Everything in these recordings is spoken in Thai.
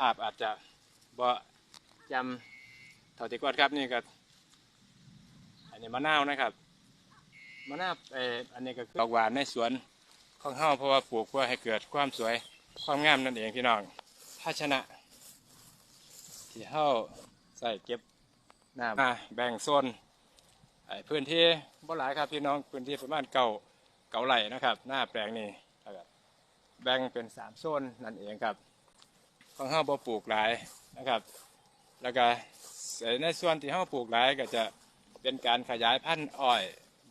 ภาพอาจจะบ่จำเท่าที่ก่อนครับนี่ก็อันนี้มะนาวนะครับมะนาวเอออันนี้ก็ดอกหวานในสวนของเฮาเพราะว่าปลูกเพื่อให้เกิดความสวยความงามนั่นเองพี่น้องภาชนะ ที่เฮาใส่เก็บน้ำมาแบ่งโซนไอ้พื้นที่บ่หลายครับพี่น้องพื้นที่ประมาณเก่าเก่าไหลนะครับ หน้าแปลงนี้แบ่งเป็นสามโซนนั่นเองครับ ของเฮาบ่ปลูกหลายนะครับ แล้วก็ในส่วนที่เฮาปลูกหลายก็จะเป็นการขยายพันธุ์อ้อย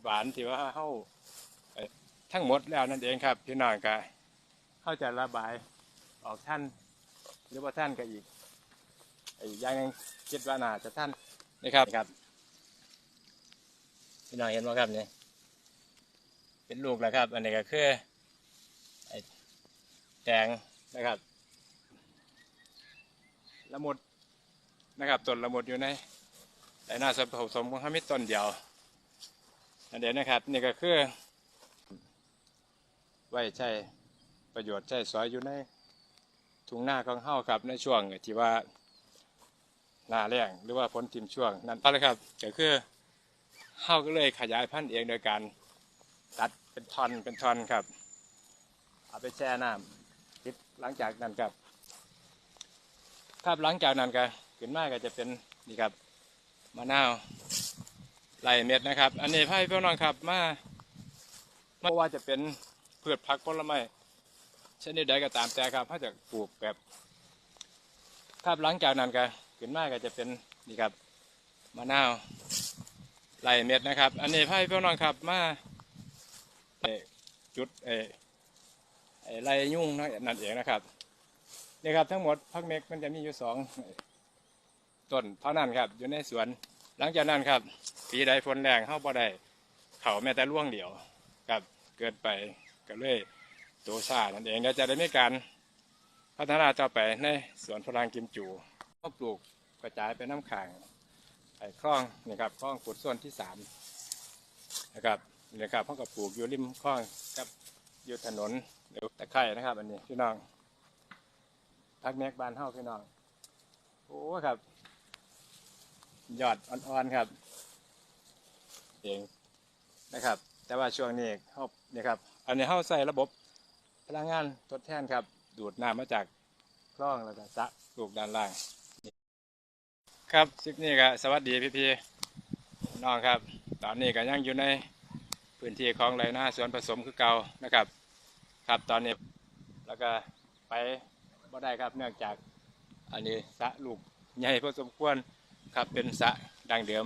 หวานที่ว่าเฮาทั้งหมดแล้วนั่นเองครับพี่น้องก็เฮาจะระบายออกท่าน หรือว่าท่านก็อีกอีกอย่างนึงคิดว่าน่าจะท่านนี่ครับครับพี่น้องเห็นไหมครับเนี่ยเป็นลูกแล้วครับ อันนี้ก็คือไอ้แตงนะครับ ละมุดนะครับต้นละมุดอยู่ในแต่หน้าส่วนผสมของเขามีต้นเดียวอันเดียวนะครับนี่ก็คือไว้ใช้ประโยชน์ใช้สอยอยู่ในทุ่งนาของเฮาครับในช่วงที่ว่าหน้าแล้งหรือว่าฝนทิมช่วงนั้นเอาละครับก็คือเฮาก็เลยขยายพันธุ์เองโดยการตัดเป็นท่อนเป็นท่อนครับ เอาไปแช่น้ำติดหลังจากนั้นครับ ครับหลังจากนั้นก็ขึ้นมาก็จะเป็นนี่ครับมะนาวไหลเม็ดนะครับ อันนี้ให้พี่น้องครับมาไม่ว่าจะเป็นพืชผักผลไม้ชนิดใดก็ตามแต่ครับถ้าจะปลูกแบบครับหลังจากนั้นก็ขึ้นมาก็จะเป็นนี่ครับมะนาวไหลเม็ดนะครับ อันนี้ให้พี่น้องครับมาเอจุดเอไอ้ไล่ยุ่งนั่นเองนะครับ นี่ครับทั้งหมดพักเม็กมันจะมีอยู่สองต้นเท่านั้นครับ อยู่ในสวน หลังจากนั้นครับปีใดฝนแรงเข้าบ่ได้เขาแม้แต่ล่วงเดียวครับเกิดไปก็เลยโตซานั่นเองเดี๋ยวจะได้มีการพัฒนาต่อไปในสวนฝรั่งกิมจูก็ปลูกกระจายไปน้ำขังไอ้คลองนี่ครับคลองขุดส่วนที่สามนะครับนี่ครับเขาก็ปลูกอยู่ริมคลองกับอยู่ถนนหรือตะไคร่นะครับ อันนี้พี่น้อง พักแมกบานเฮาพี่น้อง โอ้ครับ ยอดอ่อนๆครับ เองนะครับ แต่ว่าช่วงนี้เขาเนี่ยครับ อันนี้เฮาใส่ระบบพลังงานทดแทนครับ ดูดน้ำมาจากคลองแล้วก็สระลูกด้านล่าง ครับคลิปนี้ก็สวัสดีพี่ๆน้องครับ ตอนนี้ก็ยังอยู่ในพื้นที่ของไรนาสวนผสมคือเก่านะครับ ครับตอนนี้แล้วก็ไป บ่ได้ครับเนื่องจากอันนี้สะลูกใหญ่พอสมควรครับเป็นสะดังเดิม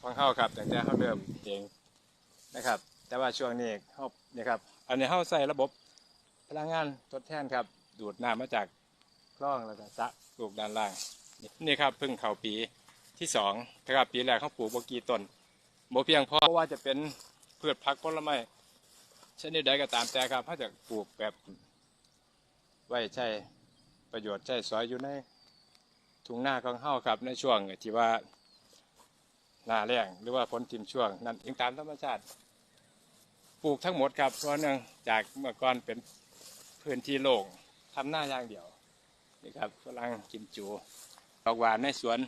ของเข้าครับแต่จะเข้าเริ่มเองนะครับ แต่ว่าช่วงนี้เขานี่ครับอันนี้เข้าใส่ระบบพลังงานทดแทนครับ ดูดน้ำมาจากคลองแล้วก็สะลูกด้านล่างนี่ครับพิ่งเข้าปีที่สองนะครับปีแรกเขาปลูกบกีต้นโมเพียงพอเพราะว่าจะเป็นพืชผักผลไม้ชนิดใดก็ตามแต่ครับเขาจะปลูกแบบไว้ใช้ ประโยชน์ใช้สอยอยู่ในทุ่งนาของเฮาครับในช่วงที่ว่าหน้าแล้งหรือว่าฝนทิมช่วง นั่นเองตามธรรมชาติปลูกทั้งหมดครับเพราะเนื่องจากเมื่อก่อนเป็นพื้นที่โล่งทำหน้าอย่างเดียวนี่ครับฝรั่งกิมจูดอกหวานในสวน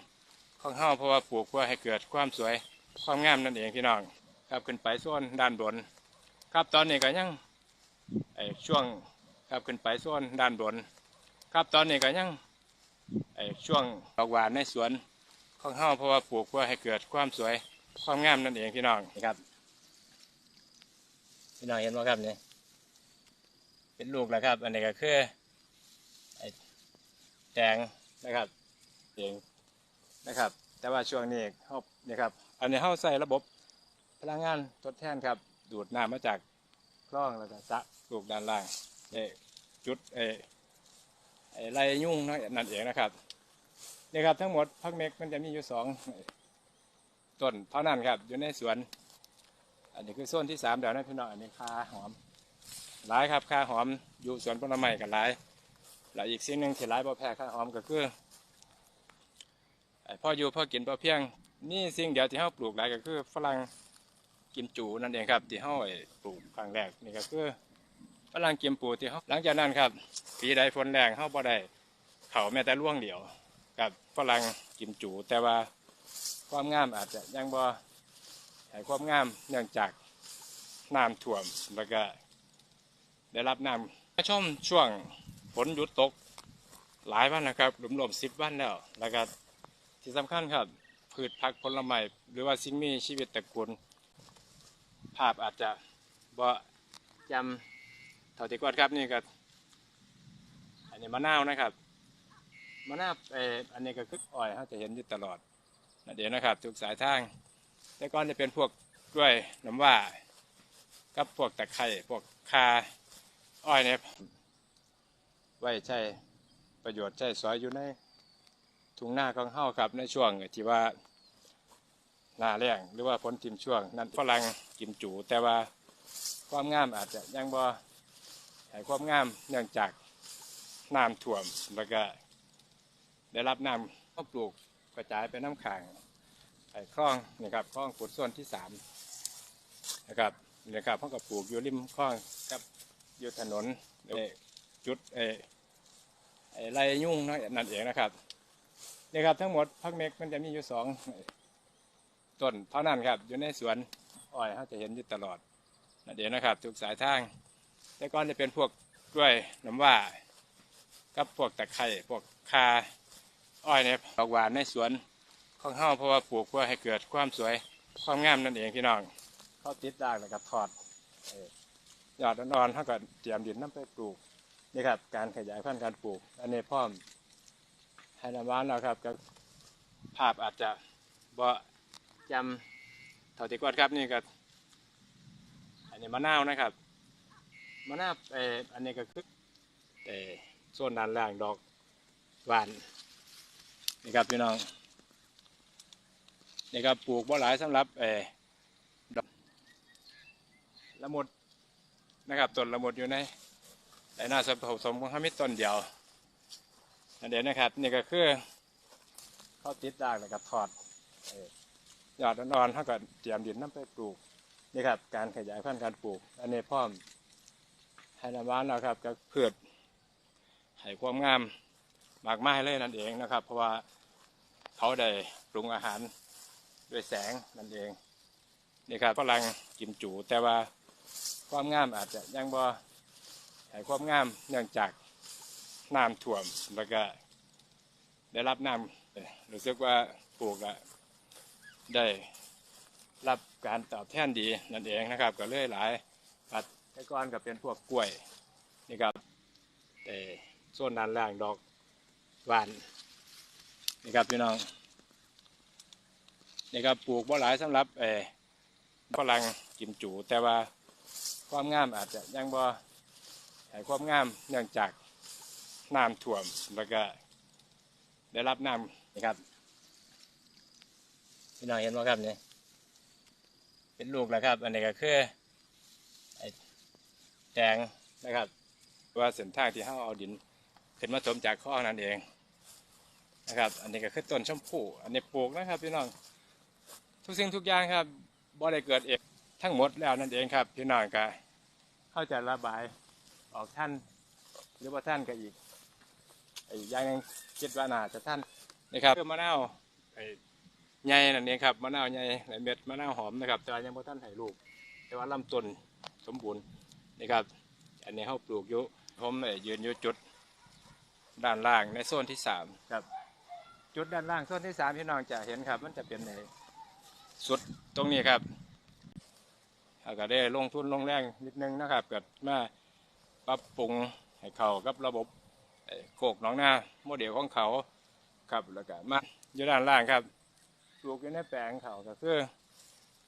ของเฮาเพราะว่าปลูกเพื่อให้เกิดความสวยความงามนั่นเองพี่น้องครับขึ้นไปส่วนด้านบน ครับตอนนี้ก็ยังช่วงครับขึ้นไปส่วนด้านบน ครับตอนนี้ก็ยังไอ้ช่วงดอกหวานในสวนของเฮาเพราะว่าปลูกเพื่อให้เกิดความสวยความงามนั่นเองพี่น้องนี่ครับ พี่น้องเห็นไหมครับนี่เป็นลูกแล้วครับ อันนี้ก็คือไอ้แตงนะครับเองนะครับ แต่ว่าช่วงนี้เขานี่ครับอันนี้เขาใส่ระบบพลังงานทดแทนครับ ดูดน้ำมาจากคลองแล้วก็สระลูกด้านล่างเอ่อจุดเออ ไอ้ไรยุ่งนั่นเองนะครับนี่ครับทั้งหมดพักเม็กมันจะมีอยู่สองต้นเท่านั้นครับอยู่ในสวน อันนี้คือโซนที่สามเดี๋ยวนะพี่น้องอันนี้คาหอมหลายครับคาหอมอยู่สวนผลไม้กันหลายแล้วอีกสิ่งหนึ่งที่หลายบ่แพ้คาหอมก็คือพ่ออยู่พ่อกินพ่อเพียงนี่สิ่งเดียวที่เขาปลูกหลายก็คือฝรั่งกิมจูนั่นเองครับที่เขาปลูกครั้งแรกนี่ก็คือ ฝรั่งเกียมปูที่เขาหลังจากนั้นครับปีใดฝนแรงเขาบ่ได้เขาแม้แต่ล่วงเดียว กับฝรั่งกิมจู แต่ว่าความงามอาจจะยังบ่ให้ความงามเนื่องจากน้ำท่วมแล้วก็ ได้รับน้ำมาชมช่วงฝนหยุดตกหลายวันนะครับรวมๆสิบวันแล้ว แล้วก็ที่สำคัญครับ พืชผักผลไม้หรือว่าสิ่งมีชีวิตตระกูลภาพอาจจะบ่จำ เท่าที่ก่อนครับนี่ก็อันนี้มะนาวนะครับมะนาวเอออันนี้ก็คืออ้อยเขาจะเห็นอยู่ตลอดนะเดี๋ยวนะครับทุกสายทาง แต่ก่อนจะเป็นพวกกล้วยน้ำว่ากับพวกตะไคร้พวกคาอ้อยเนี่ยไว้ใช้ประโยชน์ใช้สอยอยู่ในทุ่งนาของเฮาครับในช่วงที่ว่าหน้าแล้งหรือว่าฝนทิมช่วง นั้นฝรั่งกิมจู แต่ว่าความงามอาจจะยังบ่ ให้ความงามเนื่องจากน้ำท่วมแล้วก็ได้รับน้ำก็ปลูกกระจายไปน้ำขางไอ้คลองนี่ครับคลองขุดส่วนที่สามนะครับนี่ครับเขาก็ปลูกอยู่ริมคลองกับอยู่ถนนจุดเออไอ้ไรยุ่งนั่นเองนะครับนี่ครับทั้งหมดพักเม็กมันจะมีอยู่สองต้นเท่านั้นครับอยู่ในสวนอ้อยเขาจะเห็นอยู่ตลอดนะเดี๋ยวนะครับทุกสายทาง แต่ก่อนจะเป็นพวกกล้วยน้ำว่ากับพวกตะไคร้พวกคาอ้อยเนี่ยดอกหวานในสวนของเฮาเพราะว่าปลูกเพื่อให้เกิดความสวยความงามนั่นเองพี่น้องเขาติดด่างแล้วก็ทอดยอดอ่อนๆเขาก็เตรียมดินน้ำไปปลูกนี่ครับ การขยายพันธุ์การปลูก อันนี้พร้อมให้น้ำหวานเราครับกับภาพอาจจะบ่จำเท่าที่ก่อนครับนี่ก็อันนี้มะนาวนะครับ มะนาวเอออันนี้ก็คือเออโซนด้านล่างดอกหวานนี่ครับพี่น้องนี่ครับปลูกบ่หลายสำหรับเออดอกละมุดนะครับต้นละมุดอยู่ในในหน้าสผสมของฮามิตต้นเดียวอันเดี๋ยวนะครับนี่ก็คือเขาติดด่างแล้วก็ทอดอยอดอ่อนๆเขาก็เตรียมดินน้ำไปปลูกนี่ครับการขยายพันธุ์การปลูก อันนี้พร้อม ให้น้ำหวานเราครับก็พืชให้ความงามมากมายเลยนั่นเองนะครับ เพราะว่าเขาได้ปรุงอาหารด้วยแสงนั่นเองนี่ครับฝรั่งกิมจูแต่ว่าความงามอาจจะยังบ่ให้ความงามเนื่องจากน้ำท่วมแล้วก็ได้รับน้ำเอ่อรู้สึกว่าปลูกอะได้รับการตอบแทนดีนั่นเองนะครับ ก็เลยหลายปัด แต่ก่อนก็เป็นพวกกล้วยนี่ครับแต่โซนด้านล่างดอกหวานนี่ครับพี่น้องนี่ครับปลูกบ่หลายสำหรับเออฝรั่งกิมจู แต่ว่าความงามอาจจะยังบ่ให้ความงามเนื่องจากน้ำท่วมแล้วก็ได้รับน้ำนะครับพี่น้องเห็นไหมครับเนี่ยเป็นลูกแล้วครับ อันนี้ก็คือ แดงนะครับ ว่าเส้นทางที่เขาเอาดินขึ้นมาถมจากคลอนั่นเองนะครับ อันนี้ก็คือต้นชมพู่อันนี้ปลูกนะครับพี่น้องทุกสิ่งทุกอย่างครับบ่ได้เกิดเองทั้งหมดแล้วนั่นเองครับพี่น้องก็เข้าใจระบายออกท่านหรือว่าท่านก็อีกอีกอย่างนึงคิดว่าน่าจะท่านนะครับคือมะนาวไอ้ใหญ่นั่นเองครับมะนาวใหญ่ในเม็ดมะนาวหอมนะครับแต่ยังบ่ท่านให้ลูกแต่ว่าลำต้นสมบูรณ์ นี่ครับ อันนี้เขาปลูกอยู่ผมยืนอยู่จุดด้านล่างในโซนที่สามครับ จุดด้านล่างโซนที่สามพี่น้องจะเห็นครับ มันจะเป็นในสุดตรงนี้ครับเราก็ได้ลงทุนลงแรงนิดนึงนะครับเกิดมาปรับปรุงให้เขากับระบบโคกหนองนาโมเดลของเขาครับแล้วก็มาอยู่ด้านล่างครับปลูกอยู่ในแปลงเขาก็คือ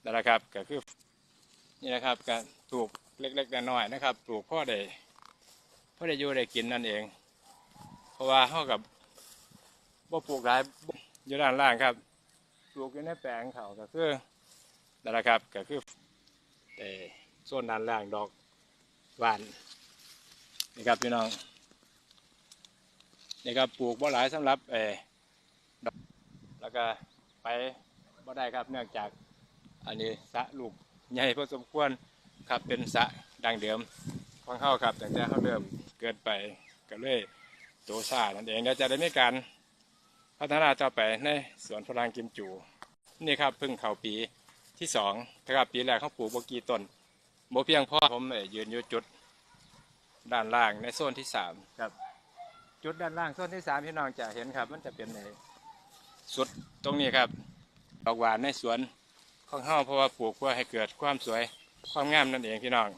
นั่นแหละครับก็คือนี่นะครับการปลูก เล็กๆน้อยๆนะครับ ปลูกพ่อได้พ่อได้อยู่ได้กินนั่นเอง เพราะว่าเขากับบ่ปลูกหลายอยู่ด้านล่างครับ ปลูกอยู่ในแปลงเขาก็คือนั่นแหละครับก็คือแต่โซนด้านล่างดอกหวานนี่ครับพี่น้องนี่ครับปลูกบ่หลายสำหรับเออดอกแล้วก็ไปบ่ได้ครับเนื่องจากอันนี้สะลูกใหญ่พอสมควร ครับเป็นสะดังเดิมของเข้าครับแต่จะเขาเริ่มเกินไปก็เลยโตซานั่นเองเดี๋ยวจะได้มีการพัฒนาต่อไปในสวนฝรั่งกิมจู นี่ครับเพิ่งเข้าปีที่สองนะครับปีแรกเขาปลูกบกีต้นโมเพียงพ่อผมเอ่ยยืนอยู่จุดด้านล่างในโซนที่สามครับ จุดด้านล่างโซนที่สามพี่น้องจะเห็นครับ มันจะเป็นในสุดตรงนี้ครับดอกหวานในสวนของเฮาเพราะว่าปลูกเพื่อให้เกิดความสวย ความงามนั่นเองพี่น้อง